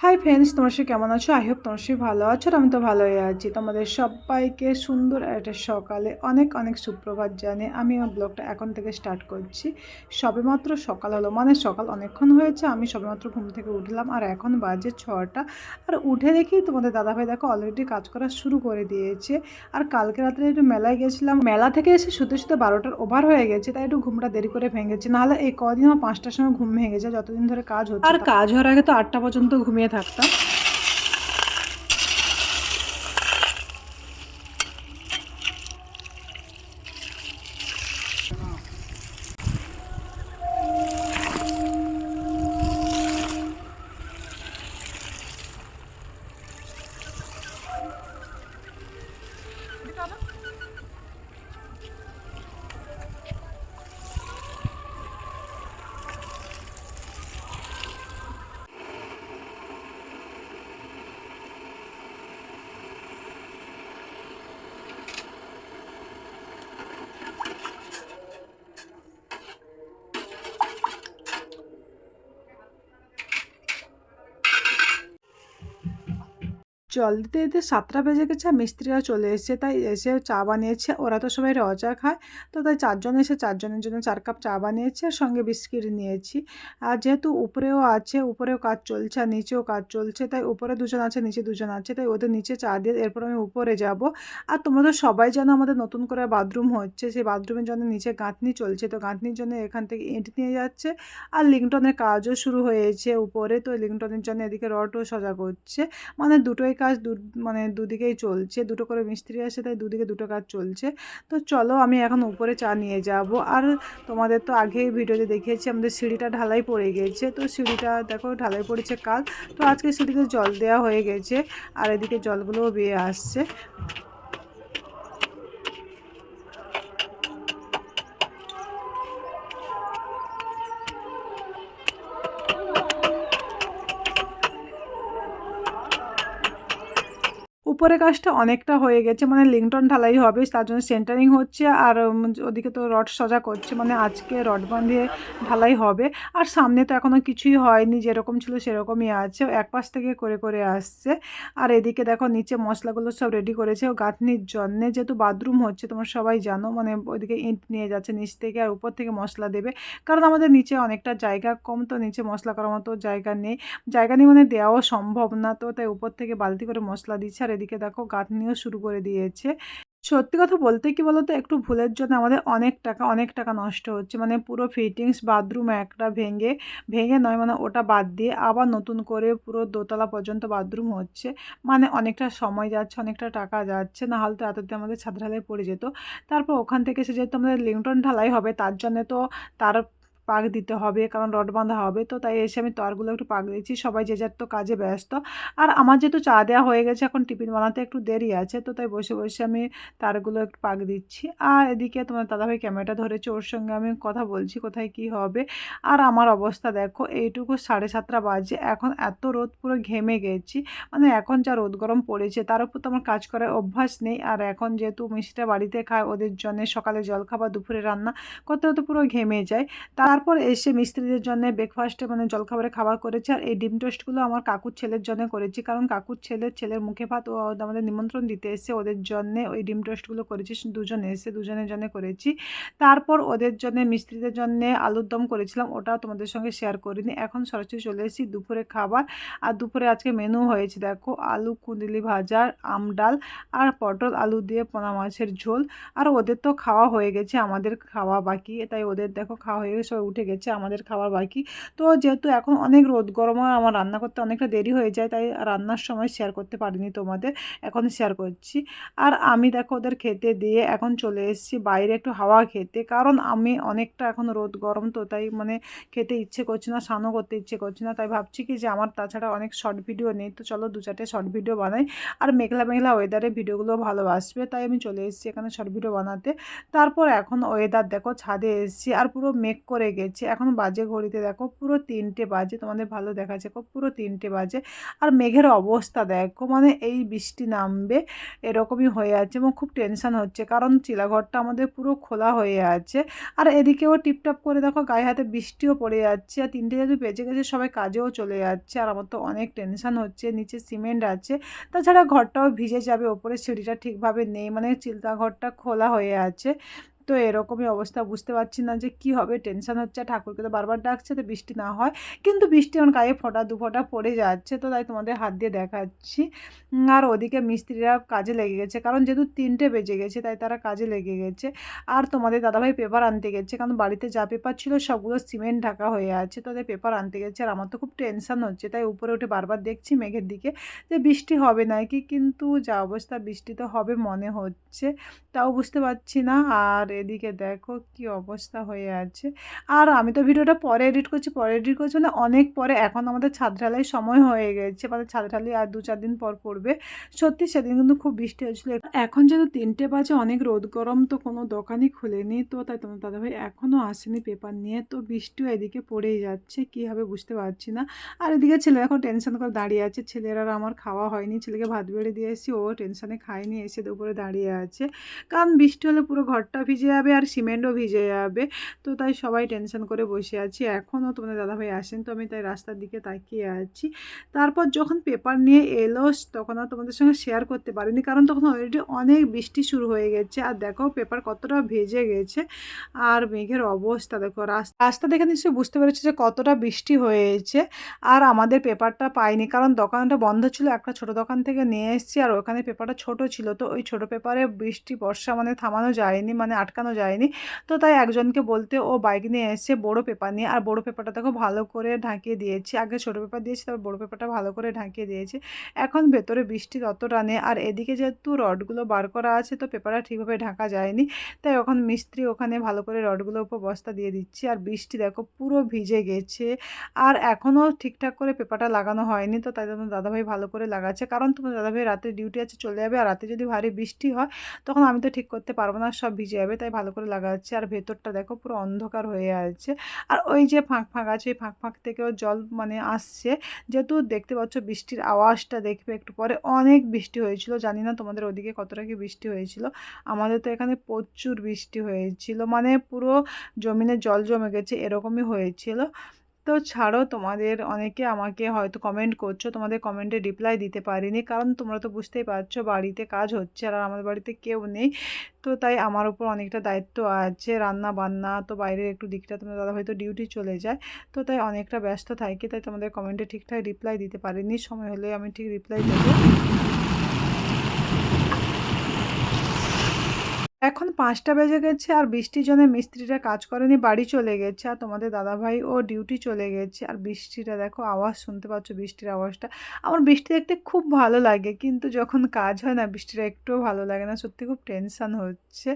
Hi friends তোমার সে কেমন আছো? আই হোপ তোমার সে ভালো আছো আমি তো ভালোই আছি। তোমাদের সবাইকে সুন্দর একটা সকালে অনেক অনেক সুপ্রভাত জানে আমি আমার ব্লগটা এখন থেকে স্টার্ট করছি। সবেমাত্র সকাল হলো মানে সকাল অনেকক্ষণ হয়েছে আমি সবেমাত্র ঘুম থেকে উঠলাম আর এখন বাজে ছটা। আর উঠে দেখি তোমাদের দাদাভাই দেখো অলরেডি কাজ করা শুরু করে দিয়েছে। আর কালকে রাত্রে একটু মেলায় গেছিলাম। মেলা থেকে এসে শুতে শুতে বারোটার ওভার হয়ে গেছে তাই একটু ঘুমটা দেরি করে ভেঙেছে। নাহলে এই কদিন আমার পাঁচটার সময় ঘুম ভেঙে যায় যতদিন ধরে কাজ হচ্ছে আর কাজ হওয়ার আগে তো আটটা পর্যন্ত ঘুমিয়ে থাকতাম জল দিতে দিতে সাতটা বেজে গেছে মিস্ত্রিরা চলে এসেছে। তাই এসে চা বানিয়েছে। ওরা তো সবাই রজা খায়। তো তাই চারজন এসে চারজনের জন্য চার কাপ চা বানিয়েছে আর সঙ্গে বিস্কিট নিয়েছি। আর যেহেতু উপরেও আছে, উপরেও কাজ চলছে আর নিচেও কাজ চলছে, তাই উপরে দুজন আছে, নিচে দুজন আছে, তাই ওদের নিচে চা দিয়ে এরপর আমি উপরে যাব। আর তোমরা তো সবাই জানো আমাদের নতুন করে বাথরুম হচ্ছে। সেই বাথরুমের জন্য নিচে গাঁথনি চলছে। তো গাঁথনির জন্য এখান থেকে ইট নিয়ে যাচ্ছে। আর লিংটনের কাজও শুরু হয়েছে উপরে। তো লিংটনের জন্য এদিকে রডও সজা করছে। মানে দুটোই কাজ দু মানে দুদিকেই চলছে, দুটো করে মিস্ত্রি আসে তাই দুদিকে দুটো কাজ চলছে। তো চলো আমি এখন উপরে চা নিয়ে যাব। আর তোমাদের তো আগেই ভিডিওতে দেখিয়েছি, আমাদের সিঁড়িটা ঢালাই পড়ে গেছে। তো সিঁড়িটা দেখো ঢালাই পড়েছে কাল। তো আজকে সিঁড়িতে জল দেওয়া হয়ে গেছে, আর এদিকে জলগুলোও বেয়ে আসছে। উপরে কাজটা অনেকটা হয়ে গেছে মানে লিংটন ঢালাই হবে, তার জন্য সেন্টারিং হচ্ছে আর ওদিকে তো রড সজা করছে মানে আজকে রড বাঁধিয়ে ঢালাই হবে। আর সামনে তো এখনও কিছুই হয়নি, যেরকম ছিল সেরকমই আছে এক পাশ থেকে করে করে আসছে। আর এদিকে দেখো নিচে মশলাগুলো সব রেডি করেছে, ও গাঁথনির জন্যে যেহেতু বাথরুম হচ্ছে, তোমরা সবাই জানো মানে ওইদিকে ইট নিয়ে যাচ্ছে নিচ থেকে আর উপর থেকে মশলা দেবে। কারণ আমাদের নিচে অনেকটা জায়গা কম, তো নিচে মশলা করার মতো জায়গা নেই। জায়গা নেই মানে দেওয়াও সম্ভব না, তো তাই উপর থেকে বালতি করে মশলা দিচ্ছে, আর এদিকে দেখো গাঁথনিও শুরু করে দিয়েছে। সত্যি কথা বলতে কি বলতো, একটু ভুলের জন্য আমাদের অনেক টাকা অনেক টাকা নষ্ট হচ্ছে। মানে পুরো ফিটিংস বাথরুম একটা ভেঙে ভেঙে নয় মানে ওটা বাদ দিয়ে আবার নতুন করে পুরো দোতলা পর্যন্ত বাথরুম হচ্ছে। মানে অনেকটা সময় যাচ্ছে, অনেকটা টাকা যাচ্ছে, না হলে তো এতদিন আমাদের ছাদ ঢালাই পড়ে যেত। তারপর ওখান থেকে এসে যেহেতু আমাদের লিংটন ঢালাই হবে, তার জন্য তো তার পাক দিতে হবে, কারণ রড বাঁধা হবে। তো তাই এসে আমি তারগুলো একটু পাক দিয়েছি। সবাই যে যার তো কাজে ব্যস্ত। আর আমার যেহেতু চা দেওয়া হয়ে গেছে, এখন টিফিন বানাতে একটু দেরি আছে। তো তাই বসে বসে আমি তারগুলো একটু পাক দিচ্ছি। আর এদিকে তোমার দাদাভাই ক্যামেরাটা ধরেছে, ওর সঙ্গে আমি কথা বলছি, কোথায় কি হবে। আর আমার অবস্থা দেখো, এইটুকু সাড়ে সাতটা বাজে। এখন এত রোদ, পুরো ঘেমে গেছি। মানে এখন যা রোদ গরম পড়েছে, তার উপর তো আমার কাজ করার অভ্যাস নেই। আর এখন যেহেতু মিষ্টিটা বাড়িতে খায়, ওদের জন্য সকালে জলখাবার, দুপুরে রান্না, করতে হতে পুরো ঘেমে যায়। তারপর এসে মিস্ত্রিদের জন্য ব্রেকফাস্টে মানে জলখাবারে খাবার করেছি আর এই ডিম টোস্টগুলো আমার কাকুর ছেলের জন্য করেছি। কারণ কাকুর ছেলের ছেলের মুখে ভাত ও আমাদের নিমন্ত্রণ দিতে এসে ওদের জন্যে ওই ডিম টোস্টগুলো করেছি, দুজন এসে দুজনের জন্য করেছি। তারপর ওদের জন্য মিস্ত্রিদের জন্য আলুর দম করেছিলাম, ওটাও তোমাদের সঙ্গে শেয়ার করিনি। এখন সরাসরি চলে এসেছি দুপুরে খাবার। আর দুপুরে আজকে মেনু হয়েছে দেখো, আলু কুঁদলি ভাজা, আম ডাল আর পটল, আলু দিয়ে পোনা মাছের ঝোল। আর ওদের তো খাওয়া হয়ে গেছে, আমাদের খাওয়া বাকি। তাই ওদের দেখো খাওয়া হয়ে গেছে উঠে গেছে, আমাদের খাবার বাকি। তো যেহেতু এখন অনেক রোদ, গরম আমার রান্না করতে অনেকটা দেরি হয়ে যায়, তাই রান্নার সময় শেয়ার করতে পারিনি তোমাদের। এখন শেয়ার করছি। আর আমি দেখো ওদের খেতে দিয়ে এখন চলে এসেছি, বাইরে একটু হাওয়া খেতে। কারণ আমি অনেকটা এখন রোদ, গরম তো, তাই মানে খেতে ইচ্ছে করছে না, স্নানও করতে ইচ্ছে করছে না, তাই ভাবছি কি যে আমার তাছাড়া অনেক শর্ট ভিডিও নেই। তো চলো দু চারটে শর্ট ভিডিও বানাই। আর মেঘলা মেঘলা ওয়েদারে ভিডিওগুলো ভালো আসবে তাই আমি চলে এসেছি এখানে শর্ট ভিডিও বানাতে। তারপর এখন ওয়েদার দেখো ছাদে এসেছি, আর পুরো মেঘ করে গেছে এখন বাজে ঘড়িতে দেখো, পুরো তিনটে বাজে, তোমাদের ভালো দেখো পুরো তিনটে বাজে। আর মেঘের অবস্থা দেখো মানে এই বৃষ্টি নামবে, এরকমই হয়ে আছে এবং খুব টেনশন হচ্ছে, কারণ চিলাঘরটা আমাদের পুরো খোলা হয়ে আছে। আর এদিকেও টিপটাপ করে দেখো, গায়ে হাতে বৃষ্টিও পড়ে যাচ্ছে, আর তিনটে যদি বেজে গেছে, সবাই কাজেও চলে যাচ্ছে, আর আমার তো অনেক টেনশন হচ্ছে, নিচে সিমেন্ট আছে। তাছাড়া ঘরটাও ভিজে যাবে ওপরে সিঁড়িটা ঠিকভাবে নেই মানে চিলতা ঘরটা খোলা হয়ে আছে। তো এরকমই অবস্থা, বুঝতে পারছি না যে কি হবে। টেনশন হচ্ছে, ঠাকুরকে তো বারবার ডাকছে, তো বৃষ্টি না হয়। কিন্তু বৃষ্টি আমার গায়ে ফোঁটা, দু ফোঁটা পড়ে যাচ্ছে, তো তাই তোমাদের হাত দিয়ে দেখাচ্ছি। আর ওদিকে মিস্ত্রিরা কাজে লেগে গেছে, কারণ যেহেতু তিনটে বেজে গেছে, তাই তারা কাজে লেগে গেছে। আর তোমাদের দাদাভাই পেপার আনতে গেছে, কারণ বাড়িতে যা পেপার ছিল সবগুলো সিমেন্ট ঢাকা হয়ে আছে তো তাদের পেপার আনতে গেছে। আর আমার তো খুব টেনশন হচ্ছে, তাই উপরে উঠে বারবার দেখছি মেঘের দিকে যে বৃষ্টি হবে নাকি। কিন্তু যা অবস্থা, বৃষ্টি তো হবে মনে হচ্ছে, তাও বুঝতে পারছি না। আর এদিকে দেখো কি অবস্থা হয়ে আছে। আর আমি তো ভিডিওটা পরে এডিট করছি, পরে এডিট করছি মানে অনেক পরে। এখন আমাদের ছাদ ঢালাই সময় হয়ে গেছে মানে ছাদ ঢালাই আর দু চার দিন পর পড়বে। সত্যি সেদিন কিন্তু খুব বৃষ্টি হয়েছিল। এখন যেহেতু তিনটে বাজে, অনেক রোদ গরম, তো কোনো দোকানই খুলেনি। তো তাই তোমার দাদাভাই এখনও আসেনি পেপার নিয়ে। তো বৃষ্টিও এদিকে পড়েই যাচ্ছে, কী হবে বুঝতে পারছি না। আর এদিকে ছেলে এখন টেনশন করে দাঁড়িয়ে আছে। ছেলের আমার খাওয়া হয়নি। ছেলেকে ভাত বেড়ে দিয়ে এসেছি, ও টেনশনে খায়নি, এসে দুপুরে দাঁড়িয়ে আছে। কারণ বৃষ্টি হলে পুরো ঘরটা ভিজে যাবে আর সিমেন্টও ভিজে যাবে। তো তাই সবাই টেনশন করে বসে আছি। এখনও তোমাদের দাদাভাই আসেন তো আমি তাই রাস্তার দিকে তাকিয়ে আছি। তারপর যখন পেপার নিয়ে এলো, তখন আর তোমাদের সঙ্গে শেয়ার করতে পারিনি। কারণ তখন অলরেডি অনেক বৃষ্টি শুরু হয়ে গেছে। আর দেখো পেপার কতটা ভেজে গেছে। আর মেঘের অবস্থা দেখো। রাস্তা রাস্তা দেখে নিশ্চয়ই বুঝতে পেরেছি যে কতটা বৃষ্টি হয়েছে। আর আমাদের পেপারটা পাইনি। কারণ দোকানটা বন্ধ ছিল। একটা ছোট দোকান থেকে নিয়ে এসেছি। আর ওখানে পেপারটা ছোট ছিল। তো ওই ছোট পেপারে বৃষ্টি, বর্ষা মানে থামানো যায়নি। মানে আটকানো যায়নি। তো তাই একজনকে বলতে ও বাইক নিয়ে এসে বড় পেপার নিয়ে। আর বড় পেপারটা দেখো ভালো করে ঢাকিয়ে দিয়েছি। আগে ছোট পেপার দিয়েছি, তারপর বড় পেপারটা ভালো করে ঢাকিয়ে দিয়েছি। এখন ভেতরে বৃষ্টি ততটা নেই। আর এদিকে যেহেতু রডগুলো বার করা আছে, তো পেপারটা ঠিকভাবে ঢাকা যায়নি। তাই এখন মিস্ত্রি ওখানে ভালো করে রডগুলোর উপর বস্তা দিয়ে দিচ্ছি। আর বৃষ্টি দেখো পুরো ভিজে গেছে। আর এখনও ঠিকঠাক করে পেপারটা লাগানো হয়নি। তো তাই তোমার দাদাভাই ভালো করে লাগাচ্ছে। কারণ তোমার দাদাভাই রাতে ডিউটি আছে, চলে যাবে। আর রাতে যদি ভারী বৃষ্টি হয়, তখন আমি তো ঠিক করতে পারব না, সব ভিজে যাবে। তাই ভালো করে লাগাচ্ছে। আর ভেতরটা দেখো পুরো অন্ধকার হয়ে আছে। আর ওই যে ফাঁক ফাঁক আছে ওই ফাঁক ফাঁক থেকেও জল মানে আসছে। যেহেতু দেখতে পাচ্ছ বৃষ্টির আওয়াজটা দেখবে একটু পরে। অনেক বৃষ্টি হয়েছিল, জানি না তোমাদের ওদিকে কতটা কি বৃষ্টি হয়েছিল। আমাদের তো এখানে প্রচুর বৃষ্টি হয়েছিল। মানে পুরো জমিনে জল জমে গেছে, এরকমই হয়েছিল। তো ছাড়ো, তোমাদের অনেকে আমাকে হয়তো কমেন্ট করছ, তোমাদের কমেন্টে রিপ্লাই দিতে পারিনি। কারণ তোমরা তো বুঝতেই পারছ, বাড়িতে কাজ হচ্ছে আর আমাদের বাড়িতে কেউ নেই। তো তাই আমার উপর অনেকটা দায়িত্ব আছে রান্না বান্না তো বাইরের একটু দিকটা তোমার দাদা হয়তো ডিউটি চলে যায়। তো তাই অনেকটা ব্যস্ত থাকি, তাই তোমাদের কমেন্টে ঠিকঠাক রিপ্লাই দিতে পারিনি। সময় হলে আমি ঠিক রিপ্লাই দেবো। এখন পাঁচটা বেজে গেছে আর বৃষ্টির জন্য মিস্ত্রিরা কাজ করেনি, বাড়ি চলে গেছে আর তোমাদের দাদাভাই ও ডিউটি চলে গেছে। আর বৃষ্টিটা দেখো, আওয়াজ শুনতে পাচ্ছ বৃষ্টির আওয়াজটা। আমার বৃষ্টি দেখতে খুব ভালো লাগে, কিন্তু যখন কাজ হয় না, বৃষ্টিটা একটুও ভালো লাগে না। সত্যি খুব টেনশান হচ্ছে।